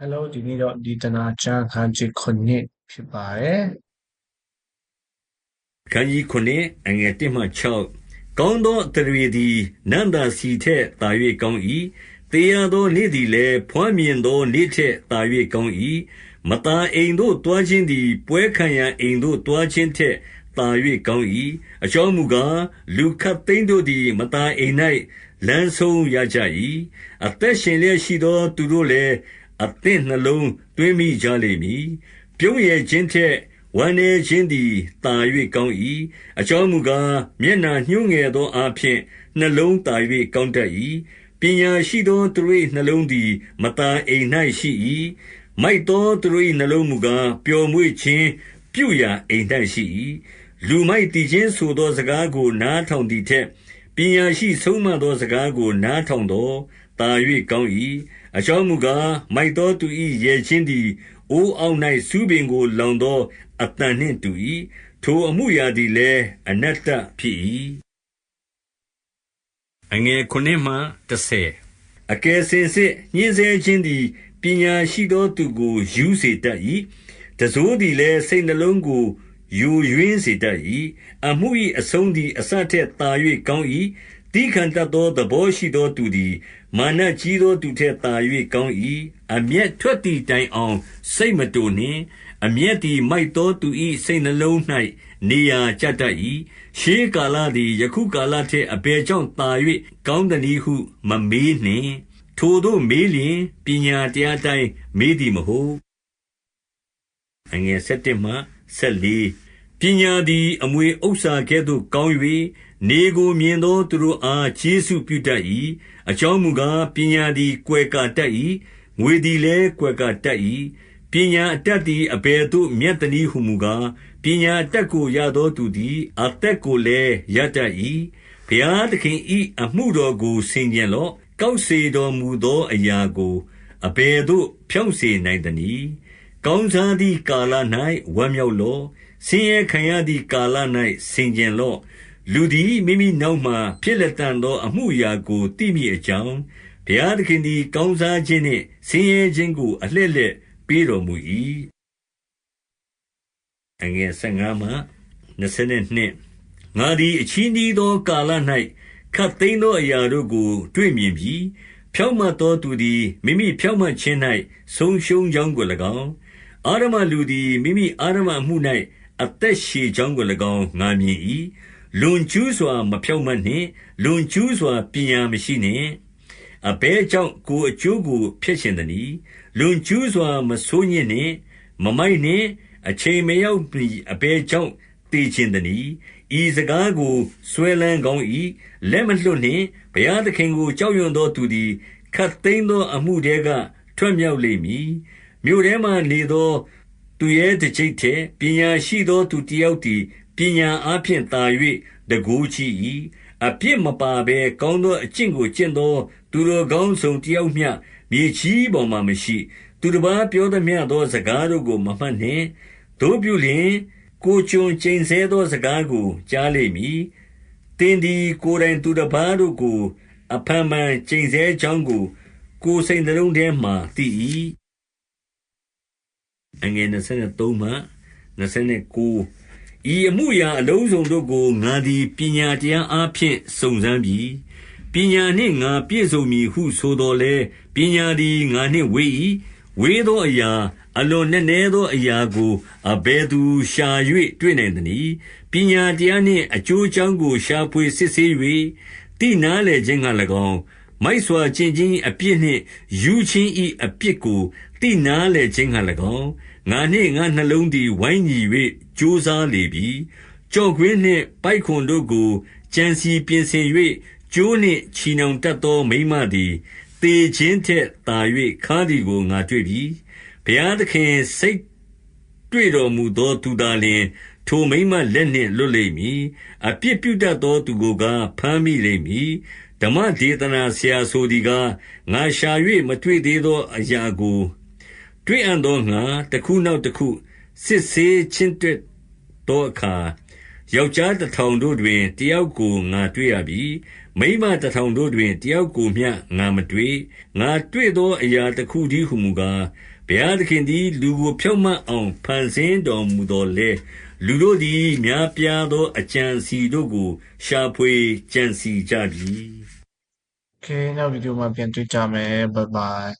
Hello ဒီနေ့တော့ဒီတနာချမ်းခန်းကြီးခုနှစ်ဖြစ်ပါတယ်။ခန်းကြီးခုနှစ်အငယ်1မှ6ကောင်းသောတရေသည်နန္ဒာစီထက်တာ၍ကောင်း၏တရားသောနေ့သည်လည်းဖွမ်းမြင်သောနေ့ထက်တာ၍ကောင်း၏မတန်အိမ်တို့တွားခြင်းသည် ပွဲခံရန်အိမ်တို့တွားခြင်းထက်တာ၍ကောင်း၏အကြောင်းမူကားလူခတ်သိန်းတို့သည်မတန်အိမ်၌လမ်းဆုံးရကြ၏အသက်ရှင်လျက်ရှိသောသူတို့လည်း အသင့်နှလုံးတွင်းမိကြလိမ့်မည် ပြုံးရခြင်းထက် ဝမ်းနေခြင်းသည်တာ၍ကောင်း၏အကြောင်းမူကား မျက်နာညှိုးငယ်သောအဖြစ်နှလုံးတာ၍ကောင်းတတ်၏ပညာရှိသောသူ၏နှလုံးသည်မตาအိမ်၌ရှိ၏မိုက်သောသူ၏နှလုံးမူကား ပျော်မွေ့ခြင်းပြုရာအိမ်၌ရှိ၏လူမိုက်တည်ခြင်းဆိုသောစကားကို နားထောင်သည်ထက် ပညာရှိဆုံးမသောစကားကို နားထောင်သောတာ၍ကောင်း၏ အကြောင်းမူကား မိုက်သောသူ၏ရဲ့ချင်းသည် အိုးအောက်၌စူးပင်ကို လောင်သောအတန်နှင့်တူ၏ထိုအမှုရာသည်လည်း အနတ္တဖြစ်၏အငယ်9မှ10အကယ်စင်စစ် ညှင်းဆဲခြင်းသည် ပညာရှိသောသူကိုယူစေတတ်၏တစိုးသည်လည်း စိတ်နှလုံးကိုယူရင်းစေတတ်၏အမှု၏အဆုံးသည် အစထက်သာ၍ကောင်း၏ တိခံတတ်သော သဘောရှိသောသူသည် မာနကြီးသောသူထက်သာ၍ကောင်း၏အမျက်ထွက်သည့်တိုင်အောင် စိတ်မတိုနှင့် အမျက်သည် မိုက်သောသူ၏စိတ်နှလုံး၌နေရာကျတတ်၏ရှေးကာလသည် ယခုကာလထက် အဘယ်ကြောင့် သာ၍ကောင်းသနည်းဟု မမေးနှင့် ထိုသို့မေးလျင် ပညာတရားတိုင်း မေးသည်မဟုတ်အငယ်7မှ14 ပညာသည် အမွေဥစ္စာကဲ့သို့ ကောင်း၍နေကိုမြင်သောသူတို့အား ကျေးဇူးပြုတတ်၏အကြောင်းမူကား ပညာသည် ကွယ်ကာတတ်၏ငွေသည်လည်း ကွယ်ကာတတ်၏ပညာအတတ်သည် အဘယ်သို့ မြတ်တနည်းဟုမူကား ပညာအတတ်ကို ရသောသူသည် အသက်ကိုလည်း ရတတ်၏ဘုရားသခင်၏အမှုတော်ကို ဆင်ခြင်လော့ ကောက်စေတော်မူသောအရာကို အဘယ်သို့ ဖြောင့်စေနိုင်သနည်း ကောင်းစားသည့်ကာလ၌ဝမ်းမြောက်လော့ ဆင်းရဲခံရသည့်ကာလ၌ဆင်ခြင်လော့ လူသည်မိမိနောက်မှဖြစ်လက်တန်သော အမှုအရာကို သိမိအကြောင်း ဘုရားသခင်သည် ကောင်းစားခြင်းနှင့် ဆင်းရဲခြင်းကို အလှည့်လှည့်ပေးတော်မူ၏အငယ်15မှ22ငါသည် အချီးနှီးသောကာလ၌ခတ်သိမ်းသောအရာတို့ကို တွေ့မြင်ပြီးဖြောင့်မတ်သောသူသည် မိမိဖြောင့်မတ်ခြင်း၌ဆုံးရှုံးကြောင်းကို၎င်းအာရမလူသည် မိမိအာရမမှု၌အ သက်ရှည်ကြောင်းကို၎င်း ငါမြင်၏လွန်ကျူးစွာ မဖြောင့်မတ်နှင့် လွန်ကျူးစွာ ပညာမရှိနှင့် အဘဲကြောင့် ကိုအကျိုးကို ဖျက်ရှင်သည်လွန်ကျူးစွာ မဆိုးညစ်နှင့် မမိုက်နှင့် အချိန်မရောက်မီအဘဲကြောင့်တည်ခြင်းသည်ဤစကားကိုဆွဲလန်းကောင်း၏လက်မလွတ်နှင့် ဘုရားသခင်ကို ကြောက်ရွံ့သောသူသည်ခတ်သိမ်းသော အမှုတဲက ထွက်မြောက်လိမ့်မည် မြို့ထဲမှနေသော သူရဲ့တကြိတ်ထဲပညာရှိသောသူတယောက်သည် ပညာအားဖြင့်သာ၍တကူးချီ၏အပြစ်မပါဘဲ ကောင်းသောအကျင့်ကို ကျင့်သော သူတော်ကောင်းဆောင်တယောက်မျှ မြေကြီးပေါ်မှာမရှိ သူတစ်ပါးပြောသမျှသော စကားတို့ကို မမှတ်နှင့်တို့ပြုလျင် ကိုကြုံကျိန်ဆဲသောစကားကို ကြားလိမ့်မည်တင်းဒီကိုယ်တိုင်သူတစ်ပါးတို့ကို အဖန်မှန် ကျိန်ဆဲချောင်းကို ကိုယ်စိတ်နှလုံးထဲမှသိ၏ အငယ်23မှ29ဤအမှုရာအလုံးစုံတို့ကိုငါသည်ပညာတရားအားဖြင့်စုံစမ်းပြီးပညာနှင့်ငါပြည့်စုံမည်ဟုဆိုတော်လဲပညာသည်ငါနှင့်ဝေး၏ဝေးသောအရာအလွန်နက်နဲသောအရာကိုအဘယ်သူရှာ၍တွေ့နိုင်သနည်းပညာတရားနှင့်အကျိုးအကြောင်းကိုရှာဖွေစစ်ဆေး၍တိနာလေခြင်းက၎င်းမိုက်စွာကျင့်ခြင်းအပြစ်နှင့်ယူခြင်း၏အပြစ်ကို တိနာလေခြင်းက၎င်း ငါနှင့်ငါနှလုံးသည် ဝိုင်းညီ၍ကြိုးစားလေပြီကြော့ကွင်းနှင့်ပိုက်ခွန်တို့ကို ကြံစီပြင်ဆင်၍ကျိုးနှင့်ချီနှောင်တတ်သော မိမသည်တေခြင်းထက်သာ၍ခါသည်ကို ငါတွေ့ပြီ ဘုရားသခင် စိတ်တွေ့တော်မူသော သူသာလျှင် ထိုမိမလက်နှင့် လွတ်လိမ့်မည် အပြစ်ပြုတတ်သော သူကိုကဖမ်းမိလိမ့်မည် ဓမ္မဒေသနာဆရာဆိုသည်ကား ငါရှာ၍မတွေ့သေးသော အရာကို တွေ့အံ့သောငါတစ်ခုနောက်တစ်ခုစစ်ဆေးချင်းတွက်သောအခါ ယောက်ျားတထောင်တို့တွင်တယောက်ကိုငါတွေ့ရပြီ။မိန်းမတထောင်တို့တွင်တယောက်ကိုမျှငါမတွေ့။ငါတွေ့သောအရာတခုတည်းဟူမူကား၊ဘုရားသခင်သည် လူကိုဖြောင့်မတ်အောင် ဖန်ဆင်းတော်မူသော်လည်း၊လူတို့သည် များပြားသော အကြံအစည်တို့ကို ရှာဖွေကြံစည်ကြပြီ။ โอเคနောက်ဗီဒီယိုမှာပြန်တွေ့ကြမယ် bye bye